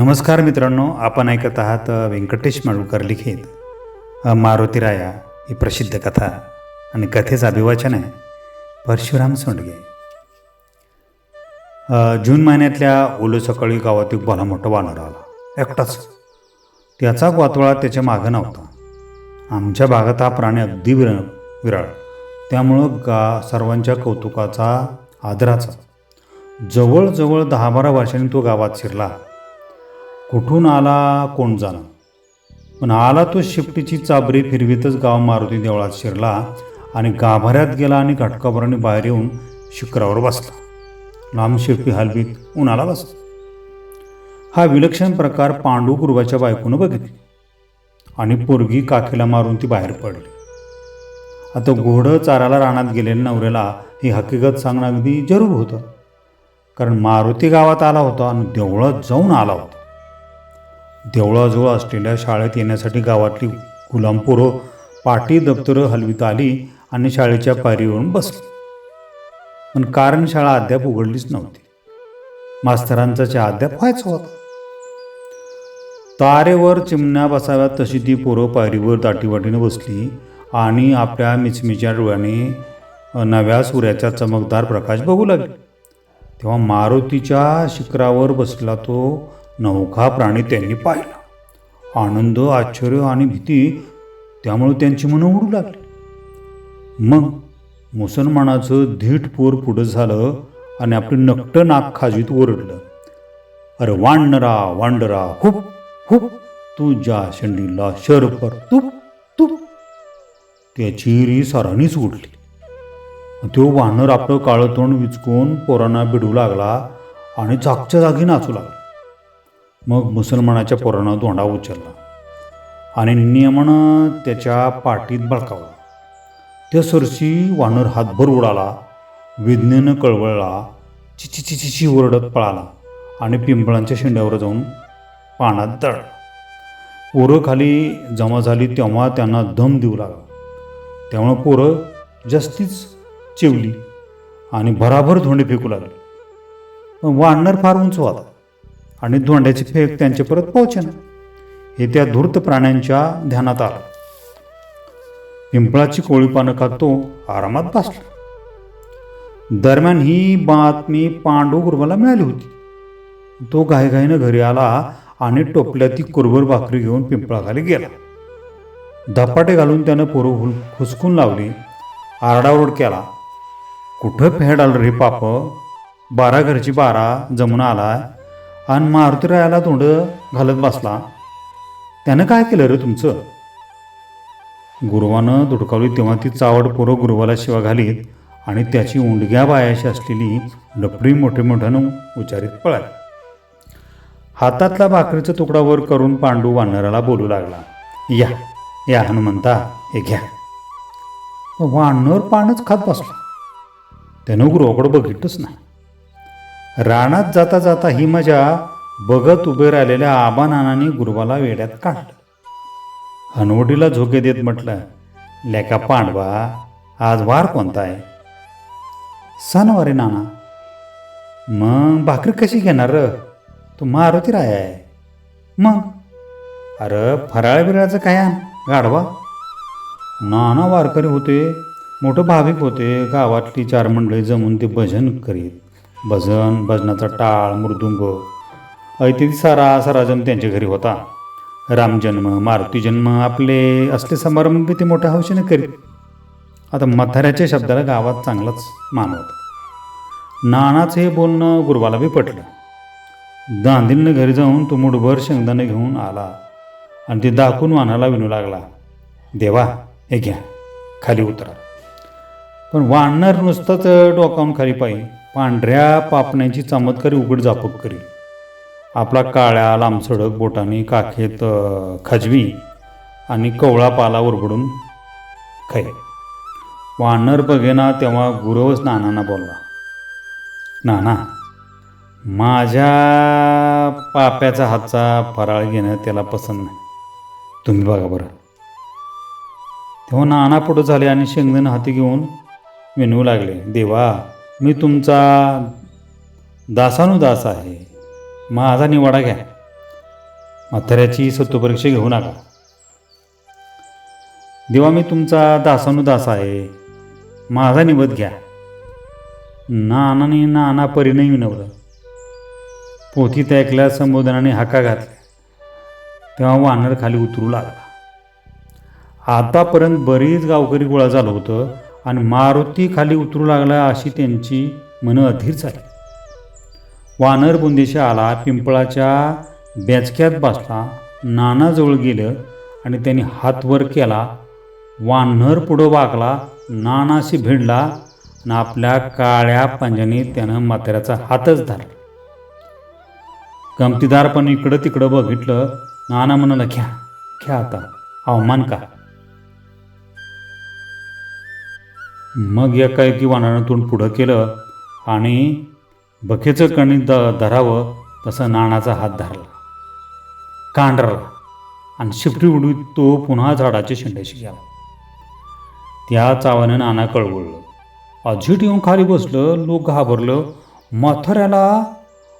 नमस्कार मित्रांनो आपण ऐकत आहात व्यंकटेश माडगुळकर लिखित. मारुती मारुतीराया ही प्रसिद्ध कथा आणि कथेचं अभिवाचन आहे परशुराम सोंडगे. जून महिन्यातल्या ओलो सकाळी गावात एक भला मोठा वानर आला. एकटाच. त्याचा वातोळा त्याच्या मागं नव्हता. आमच्या भागात हा प्राणी अगदी विर विराळ. त्यामुळं गा सर्वांच्या कौतुकाचा आदराचा. जवळजवळ दहा बारा वर्षांनी तो गावात शिरला. कुठून आला कोण जाणं पण आला तो शिफ्टीची चाबरी फिरवीतच गाव मारुती देवळात शिरला आणि गाभाऱ्यात गेला आणि घटकाभराने बाहेर येऊन शिखरावर बसला. लांब शिरपी हलवीत उन्हाला बसला. हा विलक्षण प्रकार पांडू गुरुवाच्या बायकोनं बघितली. आणि पोरगी काकीला मारून ती बाहेर पडली. आता घोडं चाराला रानात गेलेल्या नवऱ्याला ही हकीकत सांगणं अगदी जरूर होतं. कारण मारुती गावात आला होता आणि देवळात जाऊन आला होता. देवळाजवळ असलेल्या शाळेत येण्यासाठी गावातली गुलामपोरं पाटी दप्तरं हलवीत आली आणि शाळेच्या पायरीवरून बसली. पण कारण शाळा अद्याप उघडलीच नव्हती. मास्तरांचा चहा अद्याप व्हायचा होता. तारेवर चिमण्या बसाव्यात तशी ती पोरं पायरीवर दाटीवाटीने बसली आणि आपल्या मिचमिच्या डोळ्याने नव्या सूर्याचा चमकदार प्रकाश बघू लागली. तेव्हा मारुतीच्या शिखरावर बसला तो नवखा प्राणी त्यांनी पाहिला. आनंद आश्चर्य आणि भीती त्यामुळे त्यांची मनं उडू लागली. मग मुसलमानाचं धीट पोर पुढं झालं आणि आपलं नकटं नाक खाजीत ओरडलं. अरे वांडरा वांडरा हुप हुप तुझ्या शेंडीला शरपर तुप तुप. त्याची री सरांनीच उडली. तो वानर आपलं काळं तोंड विचकून पोरांना बिडू लागला आणि जागच्या जागी नाचू लागला. मग मुसलमानाच्या पोरानं धोंडा उचलला आणि नियमानं त्याच्या पाठीत बळकावला. त्या सरशी वानर हातभर उडाला वेदनेनं कळवळला चिची चिची ची ओरडत पळाला आणि पिंपळांच्या शेंड्यावर जाऊन पाण्यात दळला पोरं खाली जमा झाली तेव्हा त्यांना दम देऊ लागला. त्यामुळं पोरं जास्तीच चिवली आणि भराभर धोंडे फेकू लागले. वानर फार उंच होता आणि धोंड्याची फेक त्यांच्या परत पोहोचेना. हे त्या धूर्त प्राण्यांच्या ध्यानात आलं. पिंपळाची कोळी पानं खात तो आरामात बसला. दरम्यान ही बातमी पांडू गुरुबाला मिळाली होती. तो घाईघाईनं घरी आला आणि टोपल्या ती कुरभर भाकरी घेऊन पिंपळाखाली गेला. धपाटे घालून त्यानं पोरं हुल हुसकून लावली आरडाओरड केला. कुठं फेड आलं रे पाप? बारा घरची बारा जमून आला आणि मारुतीरायाला तोंड घालत बसला. त्यानं काय केलं रे तुमचं? गुरुवानं धुडकावली तेव्हा ती चावड पोरं गुरुवाला शिवा घालीत आणि त्याची उंडग्या बायाशी असलेली लपडी मोठे मोठ्यानं उच्चारित पळाली. हातातला भाकरीचा तुकडा वर करून पांडू वानराला बोलू लागला या या हनुमंता हे घ्या. वानर पानच खात बसला. त्यानं गुरुवाकडं बघितलंच नाही. रानात जाता जाता ही मजा बघत उभे राहिलेल्या आबानानाने गुरुवाला वेड्यात काढलं. हनवटीला झोके देत म्हटलं लेका पांडवा आज वार कोणता आहे? सणवार आहे नाना. मग भाकरी कशी घेणार र? तू मारुती राय आहे. मग? अरे फराळ बिराळचं काय आण गाढवा. नाना वारकरी होते मोठं भाविक होते गावातली चार मंडळी जमून ते भजन करीत. भजन भजनाचा टाळ मृदुंग. ऐतिहासिक सारा सारा जण त्यांच्या घरी होता. रामजन्म मारुती जन्म आपले असले समारंभ बी ते मोठ्या हौशीने करीत. आता म्हाताऱ्याच्या शब्दाला गावात चांगलाच मान होता. नानाचं हे बोलणं गुरुवाला बी पटलं. गांधींनी घरी जाऊन तो मुठभर शेंगदाणे घेऊन आला. आणि ते दाखवून वानाला विनू लागला देवा हे घ्या खाली उतरा. पण वानर नुसतंच डोकावून खाली पाहिजे पांढऱ्या पापण्याची चमत्कारी उघड जापक करी. आपला काळ्या लांबसडक बोटाने काखेत खाजवी खजवी आणि कवळा पाला उरबडून खाई वानर बघेना तेव्हा गुरवच नानांना बोलला नाना माझ्या पाप्याचा हातचा फराळ घेणं त्याला पसंत नाही. तुम्ही बघा बरं. तेव्हा नाना पुढं झाले आणि शेंगदण हाती घेऊन विनवू लागले देवा मी तुमचा दासानुदास आहे. माझा निवाडा घ्या. म्हाताऱ्याची सत्वपरीक्षा घेऊ नका. देवा मी तुमचा दासानुदास आहे. माझा निवद घ्या. नानाने नाना परिणय विनवलं. पोथीत ऐकल्या संबोधनाने हाका घातल्या. तेव्हा वानर खाली उतरू लागला. आतापर्यंत बरीच गावकरी गोळा झालं होतं. आणि मारुती खाली उतरू लागला अशी त्यांची मनं अधीर झाली. वानर बुंदेशा आला पिंपळाच्या बेचक्यात बसला नानाजवळ गेलं आणि त्यांनी हात वर केला. वानर पुढं वागला नानाशी भिडला आणि आपल्या काळ्या पंजाने त्यानं म्हाताऱ्याचा हातच धरला. गमतीदारपणे इकडं तिकडं बघितलं नाना म्हणाला घ्या घ्या आता अवमान का मग एका एकी वानरानं तोंड पुढं केलं आणि बखेचं कणित द धरावं तसं नानाचा हात धरला. कांडरला आणि शिपटी उडवीत तो पुन्हा झाडाच्या शेंड्याशी गेला. त्या चावानं नाना कळवळलं. अजिट येऊन खाली बसलं लोक घाबरलं. म्हाताऱ्याला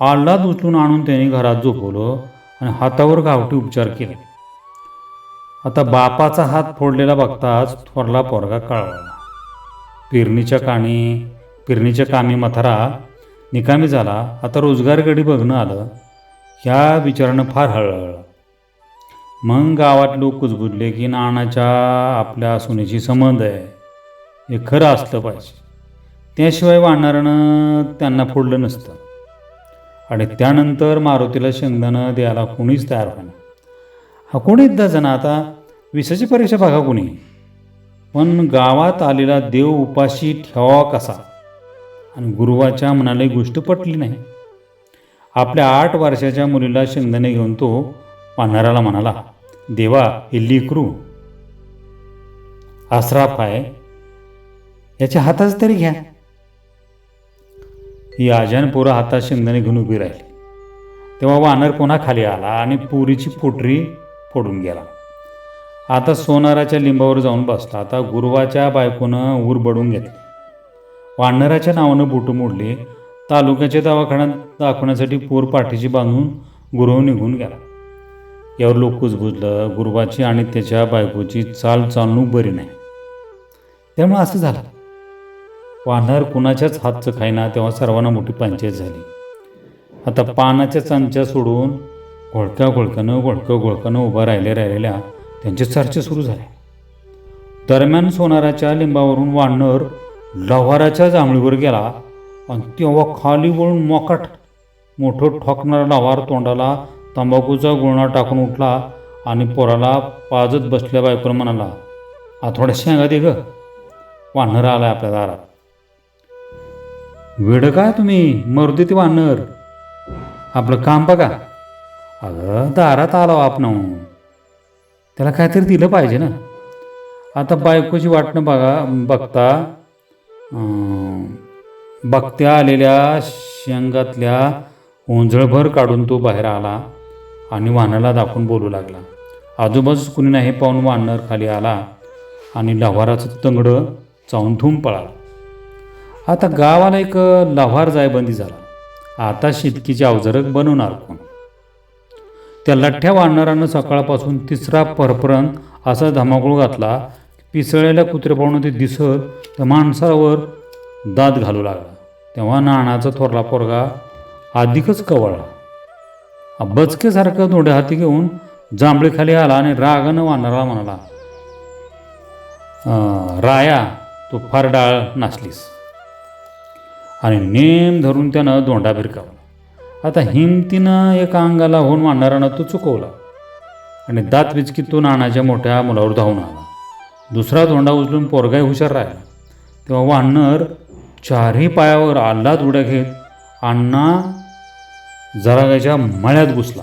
आल्लाद उचलून आणून त्यांनी घरात झोपवलं आणि हातावर गावठी उपचार केले. आता बापाचा हात फोडलेला बघताच थोरला पोरगा कळवला पेरणीच्या काणी पेरणीच्या कामी मथारा निकामी झाला. आता रोजगारकडे बघणं आलं. ह्या विचारानं फार हळहळलं मग गावात लोक कुजबुजले की नानाच्या आपल्या सुनेशी संबंध आहे. हे खरं असलं पाहिजे. त्याशिवाय वाढणाऱ्यानं त्यांना फोडलं नसतं. आणि त्यानंतर मारुतीला शेंगदाणं द्यायला कोणीच तयार होणार हा कोणीच जण आता? विसाची परीक्षा बघा कोणी. पण गावात आलेला देव उपाशी ठेवावा कसा? आणि गुरुवाच्या मनाला गोष्ट पटली नाही. आपल्या आठ वर्षाच्या मुलीला शेंगदाणे घेऊन तो पाहणाऱ्याला म्हणाला देवा हे लिकरू आसराफ आहे याच्या हाताच तरी घ्या. ही आजान पोरं हातात शेंगदाणे घेऊन उभी राहिली. तेव्हा वानर पुन्हा खाली आला आणि पुरीची पोटरी फोडून गेला. आता सोनाराच्या लिंबावर जाऊन बसला. आता गुरुवाच्या बायकोनं ऊर बडून घेतली. वानराच्या नावानं बुटं मोडली. तालुक्याच्या दवाखान्यात दाखवण्यासाठी पोर पाठीशी बांधून गुरव निघून गेला. यावर लोक कुजबुजलं. गुरुवाची आणि त्याच्या बायकोची चाल चालणूक बरी नाही. त्यामुळे असं झालं. वानर कुणाच्याच हातचं खाईना तेव्हा सर्वांना मोठी पंचायत झाली. आता पानाच्या चमच्या सोडून घोळक्या घोळक्यानं घोळकं घोळक्यानं उभा राहिले राहिलेल्या त्यांचे चर्चा सुरू झाले. दरम्यान सोनाराच्या लिंबावरून वानर लव्हाराच्या जांभळीवर गेला आणि तेव्हा खाली वळून मोकाट मोठं ठोकणारा लव्हार तोंडाला तंबाखूचा गुळणा टाकून उठला आणि पोराला पाजत बसल्या बायकोनं म्हणाला आ थोड्या शेंगा दे ग. वानर आलाय आपल्या दारात. वेड काय तुम्ही मरुदे ते वानर? आपलं काम बघा. अगं दारात आलो हो आपण. त्याला काहीतरी दिलं पाहिजे ना. आता बायकोची वाटणं बघा बघता बघत्या आलेल्या शेंगातल्या ओंजळभर काढून तो बाहेर आला आणि वाहनाला दाखवून बोलू लागला. आजूबाजूस कुणी नाही पाहून वानर खाली आला आणि लव्हाराचं तंगडं चावून धूम पळाला. आता गावाला एक लव्हार जायबंदी झाला. आता शेतकीची अवजारं बनवणार कोण? त्या लठ्ठ्या वानरानं सकाळपासून तिसरा परपर्यंत असा धमाकूळ घातला पिसळलेल्या कुत्रेपाहून ते दिसत त्या माणसावर दात घालू लागला. तेव्हा नाणाचा थोरला पोरगा अधिकच कवळला. बचकेसारखं दोंडे हाती घेऊन जांभळीखाली आला आणि रागानं वानराला म्हणाला राया तू फार डाळ नाचलीस आणि नेम धरून त्यानं दोंडा भिरकावला. आता हिमतीनं एका अंगाला होऊन मांडणारा तो चुकवला. आणि दात विचकीत तो नानाच्या मोठ्या मुलावर धावून आला. दुसरा धोंडा उचलून पोरगाय हुशार राहिला. तेव्हा वानर चारही पायावर आल्हाद उड्या घेत अण्णा जरागाच्या मळ्यात घुसला.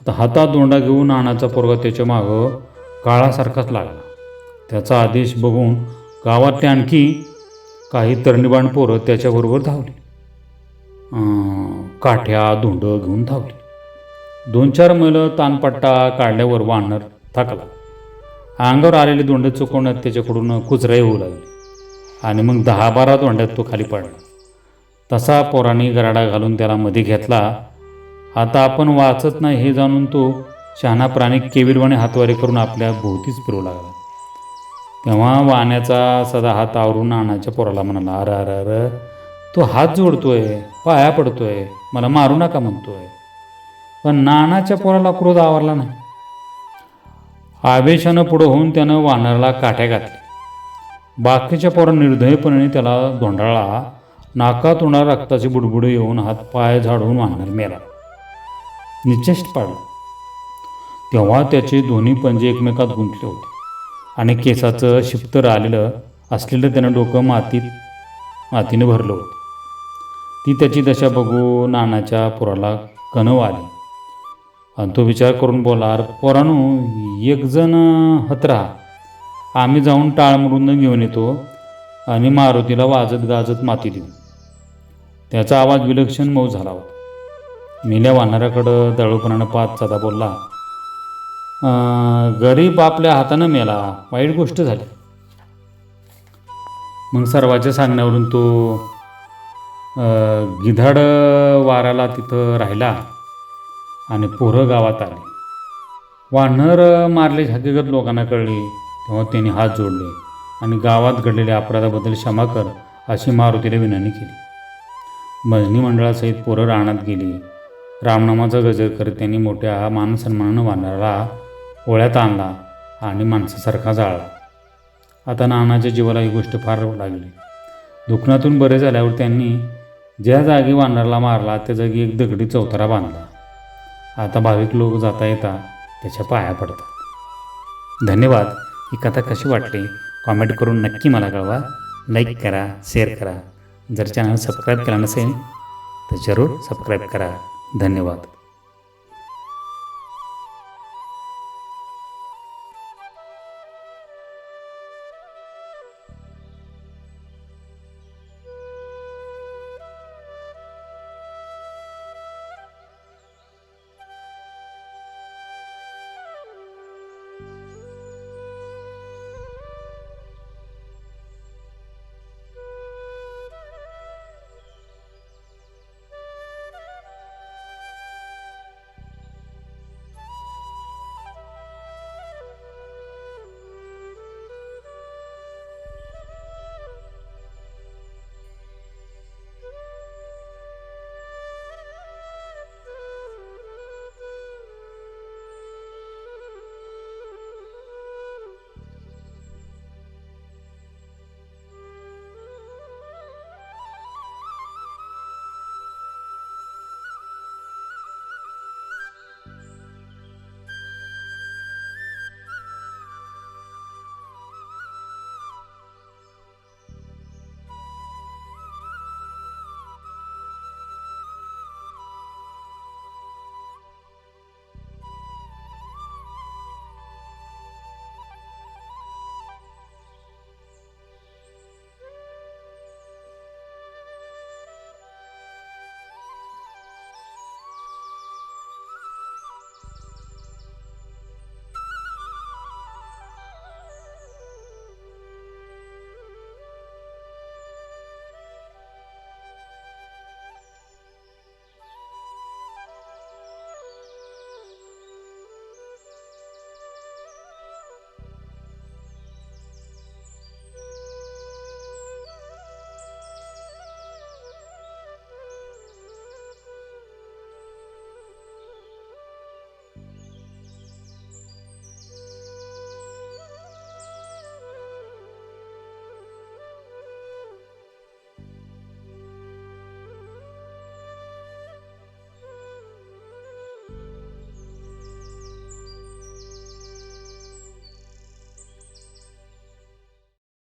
आता हातात दोंडा घेऊन नानाचा पोरगा त्याच्या मागं काळासारखाच लागला. त्याचा आदेश बघून गावातले आणखी काही तरणीबाण पोरं त्याच्याबरोबर धावली. काठ्या धोंड घेऊन धावली. दोन चार मैलं तानपट्टा काढल्यावर वानर थकला. अंगावर आलेले दोंड चुकवण्यात त्याच्याकडून कुचराई होऊ लागली. आणि मग दहा बारा दोंड्यात तो खाली पडला. तसा पोराने गराडा घालून त्याला मध्ये घेतला. आता आपण वाचत नाही हे जाणून तो शहाणा प्राणी केविलवाने हातवारे करून आपल्या भोवतीच फिरू लागला. तेव्हा वाण्याचा सदा हात आवरून आणाच्या पोराला म्हणाला अरे अरे अरे तो हात जोडतोय पाया पडतोय मला मारू नका म्हणतोय. पण नानाच्या पोराला क्रोध आवरला नाही. आवेशानं पुढं होऊन त्यानं वानराला काठ्या घातल्या. बाकीच्या पोरा निर्दयपणे त्याला धोंडाळा नाकात होणार रक्ताचे बुडबुडे येऊन हात पाय झाडून वानर मेला. निश्चेष्ट पाडला. तेव्हा त्याचे दोन्ही पंजे एकमेकात गुंतले होते. आणि केसाचं शिप्त राहिलेलं असलेलं त्यानं डोकं मातीत मातीनं भरलं होतं. ती त्याची दशा बघू नानाच्या पुराला कणव आली. आणि तो विचार करून बोलार पोरानो एकजण हतरा आम्ही जाऊन टाळमरून घेऊन येतो आणि मारुतीला वाजत गाजत माती देऊ. त्याचा आवाज विलक्षण मऊ झाला होता. मेल्या वानराकडं दळूपणानं पाच चादा बोलला गरीब आपल्या हातानं मेला वाईट गोष्ट झाली. मग सर्वाच्या सांगण्यावरून तो गिधाड वाराला तिथं राहिला आणि पोरं गावात आले. वानर मारले हकीकत लोकांना कळली तेव्हा त्यांनी हात जोडले आणि गावात घडलेल्या अपराधाबद्दल क्षमा कर अशी मारुतीला विनंती केली. भजनी मंडळासहित पोरं रानात गेली. रामनामाचा गजर करत त्यांनी मोठ्या मानसन्मानानं वानराला ओळ्यात आणला आणि माणसासारखा जाळला. आता नानाच्या जीवाला ही गोष्ट फार लागली. दुखण्यातून बरे झाल्यावर त्यांनी ज्या जागी वानरला मारला त्या जागी एक दगडी चौथरा बांधला. आता भाविक लोक जाता येता त्याच्या पाया पडतात. धन्यवाद. ही कथा कशी वाटली? कॉमेंट करून नक्की मला कळवा. लाईक करा शेअर करा. जर चॅनल सबस्क्राईब केला नसेल तर जरूर सबस्क्राईब करा. धन्यवाद.